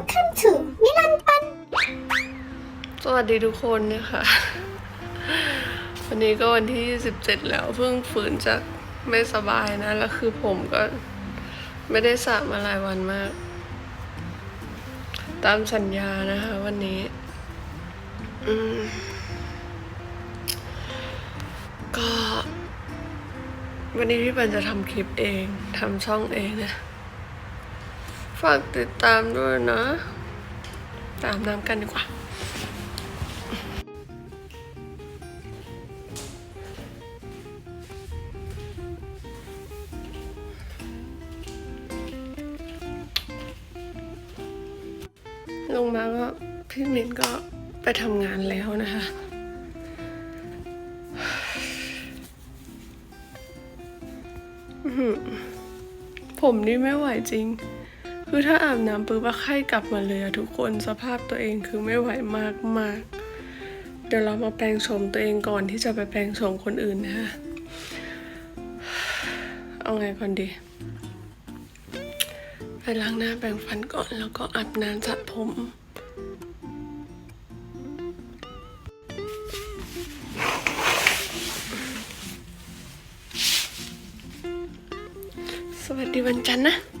Welcome to มิลันปัน สวัสดีทุกคนนะคะ วันนี้ก็วันที่27แล้วเพิ่งฝืนจากไม่สบายนะ แล้วคือผมก็ไม่ได้สระมาหลายวันมาก ตามสัญญานะคะวันนี้ก็ วันนี้พี่ปันจะทำคลิปเองทำช่องเองนะ ฝากติดตามด้วยนะ ตามน้ำกันดีกว่า ลงมาก็พี่มินก็ไปทำงานแล้วนะคะหือผมนี่ไม่ไหวจริง คือถ้าอาบน้ำปุ๊บอะไข้กลับมาเลยอะทุกคนสภาพตัวเองคือไม่ไหวมากมากเดี๋ยวเรามาแปลงโฉมตัวเองก่อนที่จะไปแปลงโฉมคนอื่นนะคะเอาไงก่อนดี ไปล้างหน้าแปรงฟันก่อนแล้วก็อาบน้ำสระผมสวัสดีวันจันทร์นะ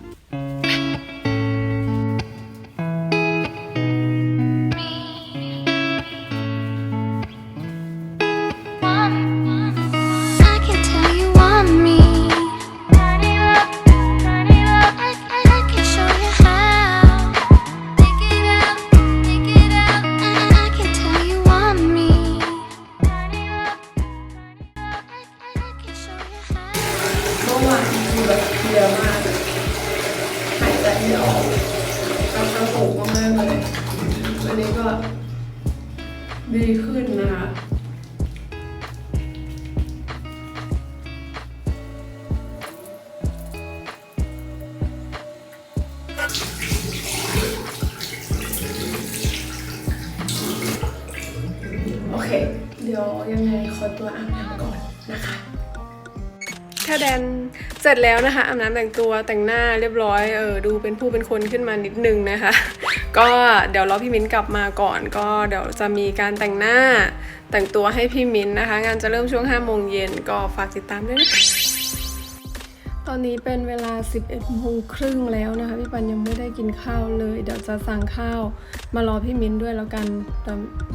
เดี๋ยวยังไงขอตัวอาบน้ำก่อนนะคะถ้าแดนเสร็จแล้วนะคะอาบน้ำแต่งตัวแต่งหน้าเรียบร้อยเออดูเป็นผู้เป็นคนขึ้นมานิดนึงนะคะ ก็เดี๋ยวรอพี่มิ้นกลับมาก่อน ก็เดี๋ยวจะมีการแต่งหน้าแต่งตัวให้พี่มิ้นนะคะ งานจะเริ่มช่วง5โมงเย็นก็ฝากติดตามด้วยนะคะ ตอนนี้เป็นเวลา 11โมงครึ่งแล้วนะคะ พี่ปันยังไม่ได้กินข้าวเลย เดี๋ยวจะสั่งข้าวมารอพี่มิ้นด้วยแล้วกันแต่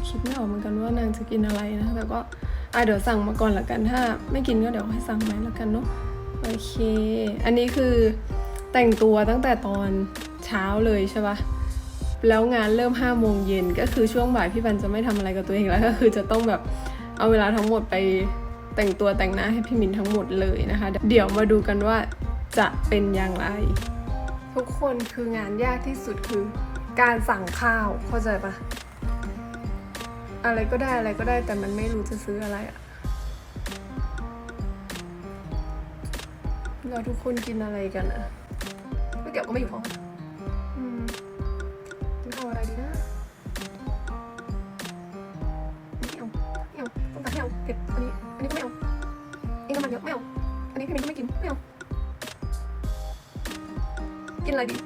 คิดไม่ออกเหมือนกันว่านางจะกินอะไรนะคะแต่ก็อะเดี๋ยวสั่งมาก่อนละกันถ้า ไม่กินก็เดี๋ยวให้สั่งใหม่ละกันเนาะโอเค อันนี้คือแต่งตัวตั้งแต่ตอนเช้าเลยใช่ปะแล้วงานเริ่ม5โมงเย็นก็คือช่วงบ่ายพี่บันจะไม่ทำอะไรกับตัวเองแล้วก็คือจะต้องแบบเอาเวลาทั้งหมดไป แต่งตัวแต่งหน้าให้พี่มินทั้งหมดเลยนะคะ เดี๋ยวมาดูกันว่าจะเป็นอย่างไร ทุกคนคืองานยากที่สุดคือการสั่งข้าวเข้าใจปะอะไรก็ได้อะไรก็ได้แต่มันไม่รู้จะซื้ออะไรอะเราทุกคนกินอะไรกันอะก๋วยเตี๋ยวก็ไม่อยู่ท้องอืมกินข้าวอะไรดีนะ นนี้พี่มินก็ไม่กินไม่เอากินอะไรดี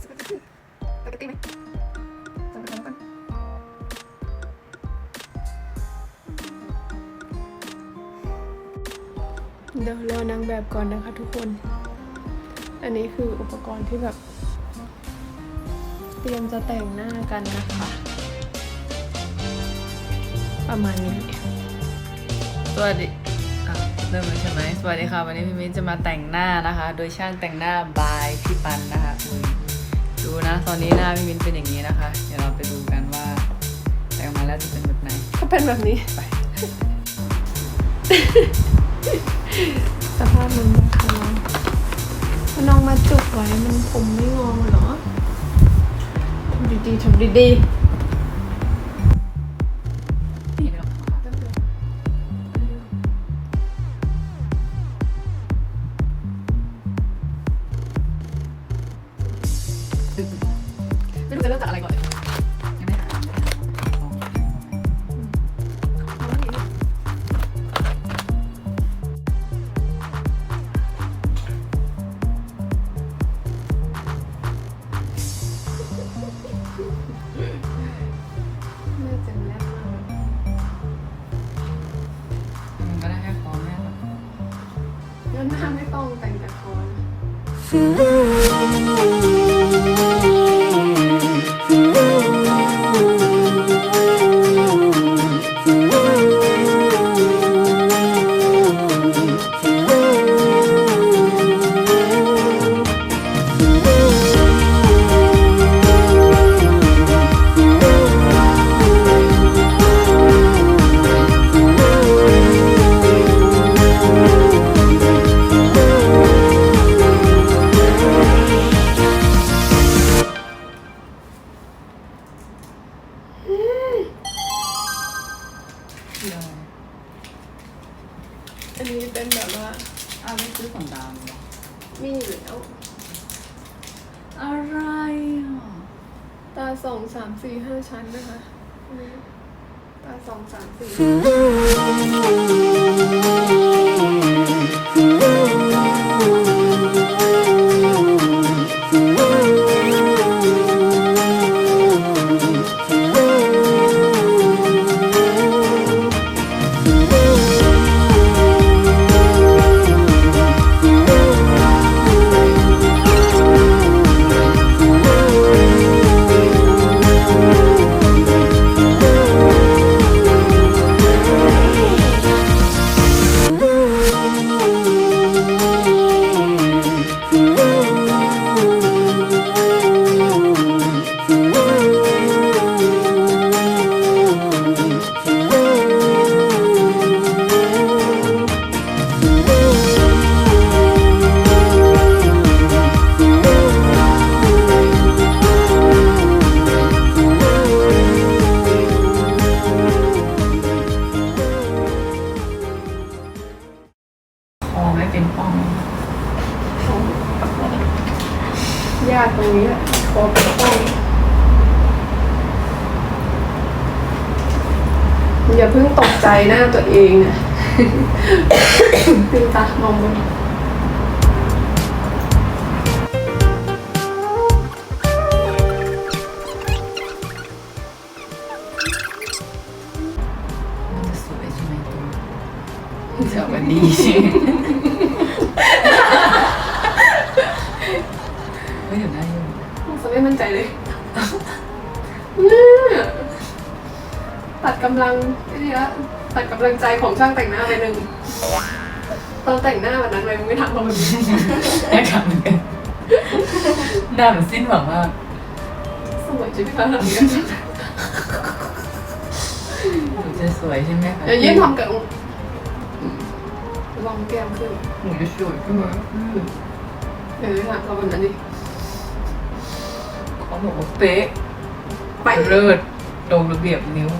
สปาเกตตี้สปาเกตตี้ไหมสั่งไปก่อนแล้วกันเดี๋ยวรอนางแบบก่อนนะคะทุกคน อันนี้คืออุปกรณ์ที่แบบ เตรียมจะแต่งหน้ากันนะคะ ประมาณนี้สวัสดีอะ เริ่มแล้วใช่ไหมสวัสดีค่ะ วันนี้พี่มิ้นจะมาแต่งหน้านะคะ โดยช่างแต่งหน้าบายพี่ปันนะคะอุ้ยดูนะ ตอนนี้หน้าพี่มิ้นเป็นอย่างนี้นะคะ เดี๋ยวเราไปดูกันว่า แต่งออกมาแล้วจะเป็นแบบไหน ก็เป็นแบบนี้ไปสภาพมันนะคะน้องถ้าน้องมาจุกไว้มันผมไม่งอเหรอทำดีๆทำดีนี่ มันก็ได้แค่คอแม่ครับด้าหน้าไม่ต้องแต่งแต่คอ อย่าเพิ่งตกใจหน้าตัวเองนะตึงตามองบนมันจะสวยใช่ไหมตัวจะวันดีเฮ้เดี๋ยวได้อยู่สไม่มั่นใจเลย กำลังไอ้นี่ละตัดกำลังใจของช่างแต่งหน้าไปหนึ่งตอนแต่งหน้าวันนั้นไปมึงไม่ทำมาแบบนี้แค่ทำเหมือนกันหน้าเหมือนสิ้นหวังมากสวยจริงค่ะหนูจะสวยใช่ไหมคะเดี๋ยวยื่นทำกับลองแก้มขึ้นหนูจะสวยขึ้นมาเออทำเราแบบนั้นดิเขาบอกว่าเป๊ะไปเลิศตรงระเบียบนิ้ว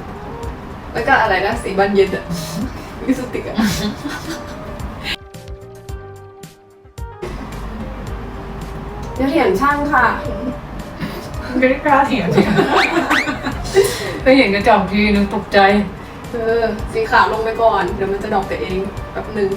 แล้วก็อะไรนะสีบานเย็นอะลิปสติกอะอย่าเถียงช่างค่ะ ไม่ได้กล้าเถียงเลยไปเห็นกระจกทีนึงตกใจ เออ สีขาวลงไปก่อน เดี๋ยวมันจะดอกไปเองแป๊บหนึ่ง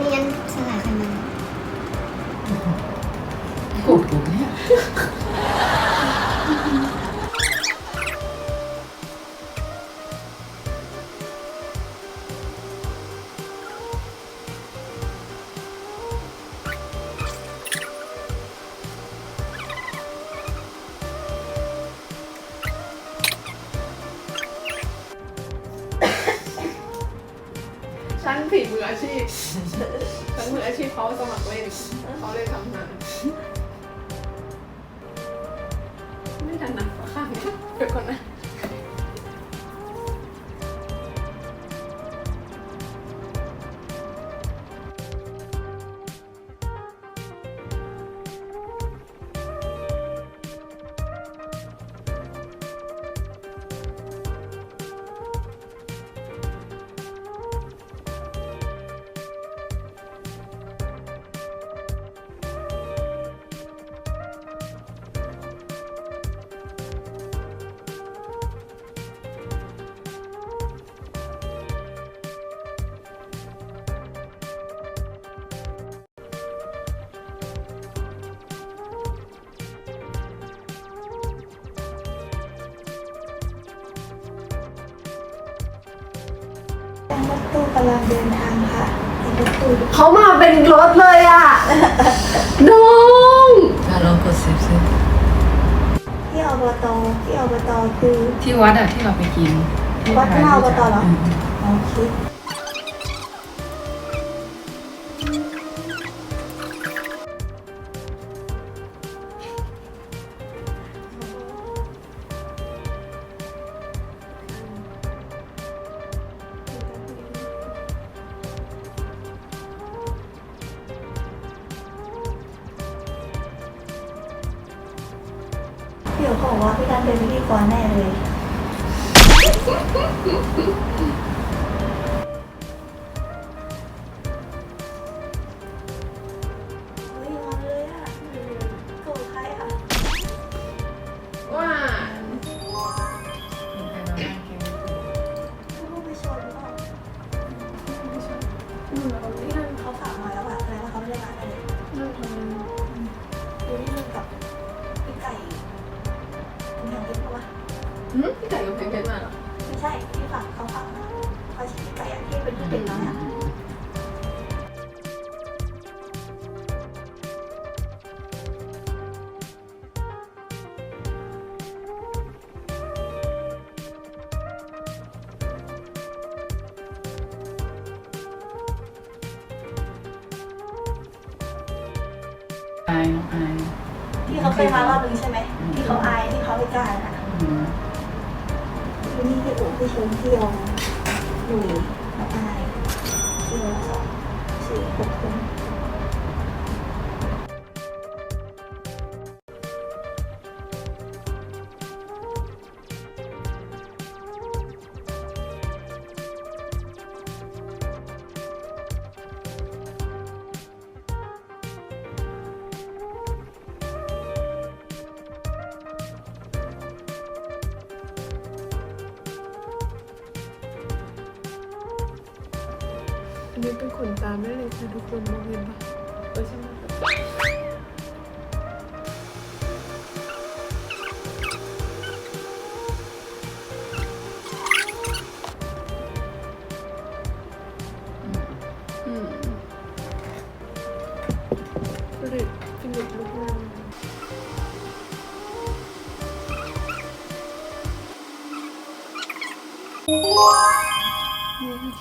เนียนๆำลังเดินทางค่ะเป็นรถตู้เขามาเป็นรถเลยอะ น้องถ้าลองกดเซฟซิที่อบตที่อบตคือที่วัดอะที่เราไปกินที่วัดหน้าอบตเหรอ ม โอเค อายอายที่เขาเคยมารอบนึงใช่ไหมที่เขาอายที่เขาไม่กล้าอะอืมที่นี่ที่อู่ที่ชมที่ยงหนุ่ยน้องอายที่เราสองสี่หกคน อันนี้เป็นขนตาแม่เลยค่ะทุกคนมองเห็นปะเออใช่ไหม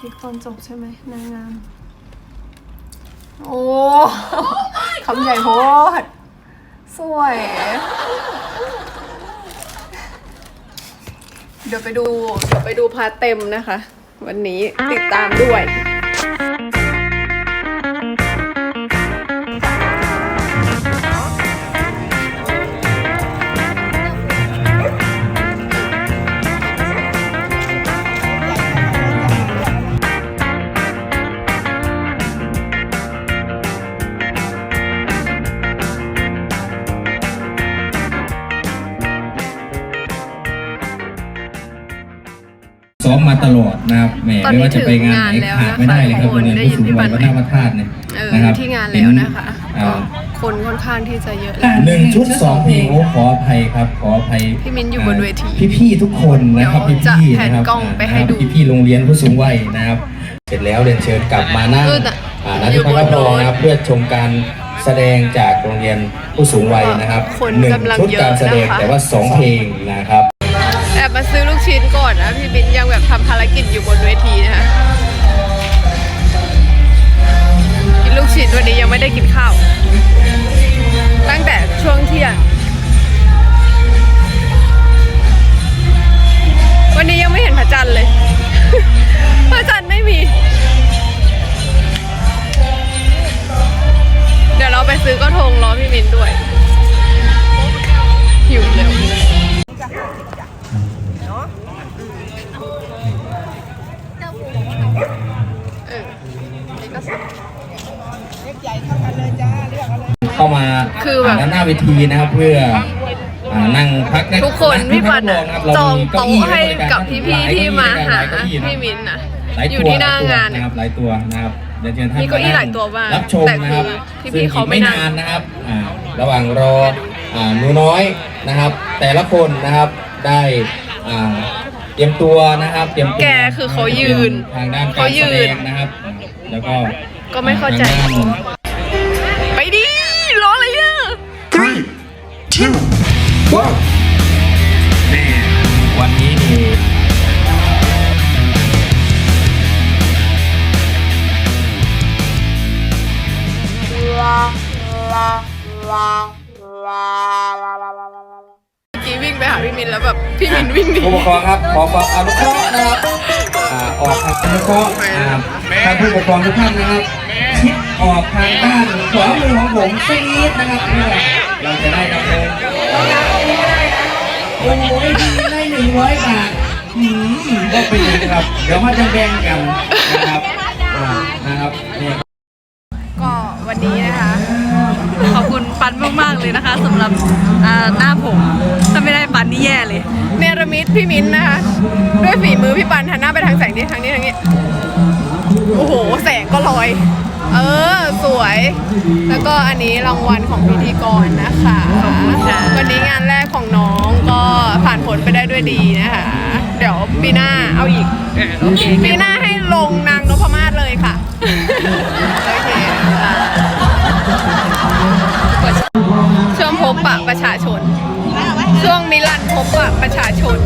ลิปตอนจบใช่ไหมนางงาม โอ้คำใหญ่โพดสวย เดี๋ยวไปดู เดี๋ยวไปดูพาร์ทเต็มนะคะ วันนี้ติดตามด้วย อนนี้ไม่ว่าจะไปงานไหนถึงงานแล้วขาดไม่ได้เลยครับนะคะโรงเรียนได้ผู้ยินสูงพี่วัยปัวันดหน้าพระธาตุเนี่ยเออนะครับที่งานแล้วนะคะอ่าคนค่อนข้างที่จะเยอะอ่าแล้วหนึ่งชุดสองเพลงโอ้ขออภัยครับ ขออภัยพี่มิ้นอยู่บนเวทีพี่พี่ๆทุกคนนะครับเดี๋พี่ยวพี่จะแผนนะครับกล้องไปให้ดูพี่พี่ๆโรงเรียนผู้สูงวัยนะครับเสร็จแล้วเรียนเชิญกลับมานั่งเออแต่อ่าณที่พักรับรองนะครับเพื่อชมการแสดงจากโรงเรียนผู้สูงวัยนะครับคนหนึ่งกำลังชุดเยอะการแสดงนะคะแต่ว่าสองเพลงนะครับ ชิ้นก่อนนะพี่บินยังแบบทำภารกิจอยู่บนเวทีนะคะกินลูกชิ้นวันนี้ยังไม่ได้กินข้าว ตั้งแต่ช่วงเที่ยง ทีนะครับเพื่ออ่านั่งพักใทุกคนงพี่ปันพัอะกรับรจองเราโต๊ะมีให้เก้าอี้กับไว้พี่ๆที่มาหาลยเก้อี้นะพี่มินนะหลายอยู่ตัวที่หน้างานหลยตัวนะครับหลายตัวนะครับเดี๋ยวเชิญท่านมีเก้าอี้หลายตัวมากรับชมแต่นะครับคือพี่ๆเขาไม่ซึ่งอีกนั่ง นานนะครับอ่าระหว่างรออ่าหนูน้อยนะครับ แต่ละคนนะครับได้อ่าเตรียมตัวนะครับ เตรียมตัวแกคือเขายืนทางด้านเขาการยืแสนดงนะครับ แล้วก็ก็ไม่เข้าใจ ทงด้น two one นี่วันนี้นี่กี้วิ่งไปหาพี่มินแล้วแบบพี่มินวิ่งหนี ผู้ปกครองครับขอความอนุเคราะห์นะครับอ่าออกทางอนุเคราะห์อ่าท่านผู้ปกครองทุกท่านนะครับชิด ออกทางด้านขวามือของผมซีดนะครับเพื่อเราจะได้ดำเนินโอ้ยได้หนึ่งร้อยบาทอืมก็เป็นอย่างครับ เดี๋ยวมาจะแบ่งกันนะครับอ่านะครับเนี่ยก็วันนี้นะคะ ขอบคุณปันมาก ๆ เลยนะคะสำหรับหน้าผมถ้าไม่ได้ปันนี่แย่เลย เนรมิตพี่มิ้นนะคะ ด้วยฝีมือพี่ปันหันหน้าไปทางแสงนี้ทางนี้ทางนี้ โอ้โห แสงก็ลอย เออ สวย แล้วก็อันนี้รางวัลของพิธีกรนะคะขอบคุณค่ะวันนี้งานแรกของน้องก็ผ่านผลไปได้ด้วยดีนะคะ เดี๋ยวปีหน้าเอาอีกโอเคปีหน้าให้ลงนางนพมาศเลยค่ะ โอเคช่วงพบปะประชาชน ช่วงนิรันดร์พบปะประชาชน